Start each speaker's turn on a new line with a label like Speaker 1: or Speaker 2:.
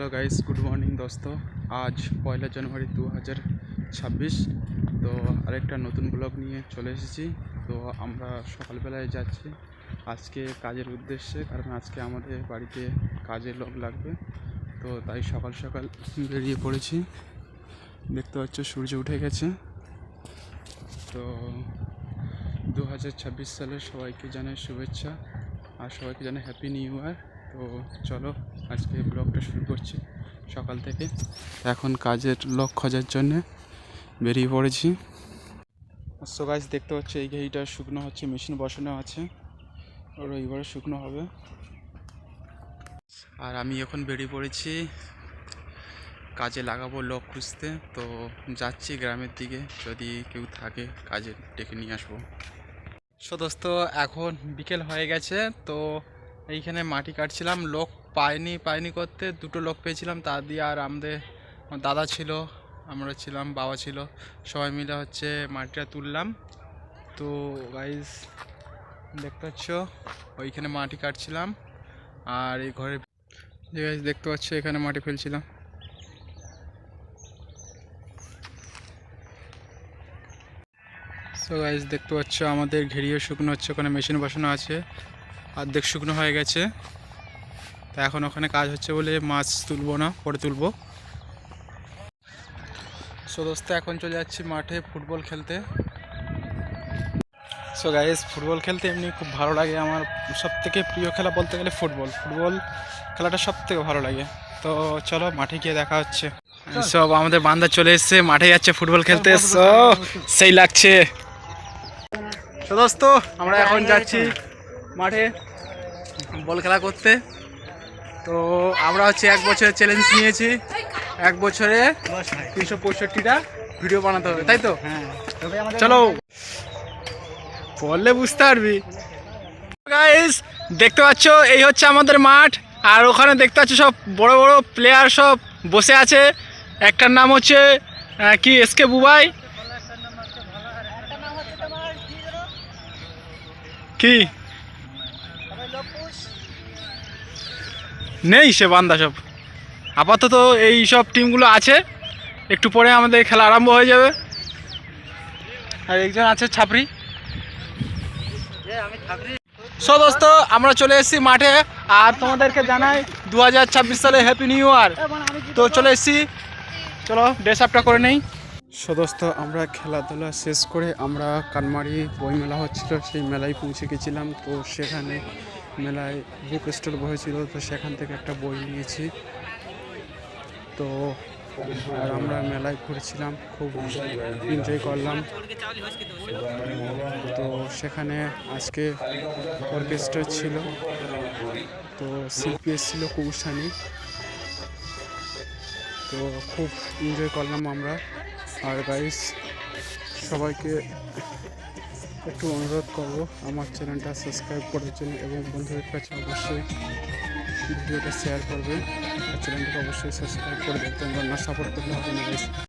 Speaker 1: Hello guys, good morning দোস্ত। আজ পয়লা জানুয়ারি দু হাজার ছাব্বিশ। তো আরেকটা নতুন ব্লগ নিয়ে চলে এসেছি। তো আমরা সকালবেলায় যাচ্ছি। আজকে কাজের উদ্দেশ্যে, কারণ আজকে আমাদের বাড়িতে কাজের লোক লাগবে। তো তাই সকাল সকাল বেরিয়ে পড়েছি। দেখতে পাচ্ছ সূর্য উঠে গেছে। তো দু হাজার ছাব্বিশ সালের সবাইকে জানাই শুভেচ্ছা। আর সবাইকে জানাই হ্যাপি নিউ ইয়ার তো চলো, আজকে ব্লগটা শুরু করছি সকাল থেকে। এখন কাজের লোক খোঁজার জন্যে বেরিয়ে পড়েছি। সো গাছ দেখতে পাচ্ছি, এই ঘেরিটা শুকনো হচ্ছে, মেশিন বসানো আছে। ওর এইবারে শুকনো হবে। আর আমি এখন বেরিয়ে পড়েছি কাজে লাগাবো লোক খুঁজতে। তো যাচ্ছি গ্রামের দিকে, যদি কেউ থাকে কাজে ডেকে নিয়ে আসব। সো দোস্ত, এখন বিকেল হয়ে গেছে, তো এইখানে মাটি কাটছিলাম, লোক পায়নি পায়নি করতে, দুটো লোক পেয়েছিলাম, তা দিয়ে আর আমাদের দাদা ছিল, আমরা ছিলাম, বাবা ছিল, সবাই মিলে হচ্ছে মাটিটা তুললাম। তো গাইজ দেখতে পাচ্ছ, ওইখানে মাটি কাটছিলাম, আর এই ঘরে যে গাইজ দেখতে পাচ্ছ, এখানে মাটি ফেলছিলাম। সো গাইজ দেখতে পাচ্ছ, আমাদের ঘেরিয়ে শুকনো হচ্ছে, ওখানে মেশিন বসানো আছে। অর্ধেক শুকনো হয়ে গেছে। তা এখন ওখানে কাজ হচ্ছে বলে মাছ তুলবো না পরে তুলবো। সো দোস্ত এখন চলে যাচ্ছি মাঠে ফুটবল খেলতে। সো গাইজ ফুটবল খেলতে এমনি খুব ভালো লাগে। আমার সব থেকে প্রিয় খেলা বলতে গেলে ফুটবল। ফুটবল খেলাটা সব থেকে ভালো লাগে। তো চলো মাঠে গিয়ে দেখা হচ্ছে। সব আমাদের বান্দা চলে এসছে মাঠে যাচ্ছে ফুটবল খেলতে। সো সেই লাগছে। তো দোস্ত আমরা এখন যাচ্ছি মাঠে বল খেলা করতে। তো আমরা হচ্ছে এক বছরের চ্যালেঞ্জ নিয়েছি। এক বছরে তিনশো পঁয়ষট্টিটা ভিডিও বানাতে হবে তাই তো? চলো। বললে বুঝতে পারবি। গাইস দেখতে পাচ্ছ এই হচ্ছে আমাদের মাঠ। আর ওখানে দেখতে পাচ্ছ সব বড় বড় প্লেয়ার সব বসে আছে। একটার নাম হচ্ছে কি এসকে বুবাই? কি? নেই সে বান্দা সব। আপাতত এই সব টিমগুলো আছে। একটু পরে আমাদের খেলা আরম্ভ হয়ে যাবে। আর একজন আছে ছাপরি সো দোস্ত আমরা চলে এসেছি মাঠে। আর তোমাদেরকে জানাই দু হাজার ছাব্বিশ সালে হ্যাপি নিউ ইয়ার তো চলে এসেছি। চলো ড্রেস আপটা করে নেই। সদস্ত, আমরা খেলাধুলা শেষ করে আমরা কানমারি বই মেলা হচ্ছিল, সেই মেলায় পৌঁছে গেছিলাম। তো সেখানে মেলায় বুক স্টল বসেছিল, তো সেখান থেকে একটা বই নিয়েছি। তো আর আমরা মেলায় ঘুরেছিলাম, খুব এনজয় করলাম। তো সেখানে আজকে অর্কেস্ট্রা ছিল, তো শিল্পী এসেছিল কৌশানি। তো খুব এনজয় করলাম আমরা। আর গাইস সবাইকে একটু অনুরোধ করব, আমার চ্যানেলটা সাবস্ক্রাইব করার জন্য এবং বন্ধুদের কাছে অবশ্যই ভিডিওটা শেয়ার করবে আর চ্যানেলটাকে অবশ্যই সাবস্ক্রাইব করে দেবে তোমরা না সাপোর্ট করলে হবে না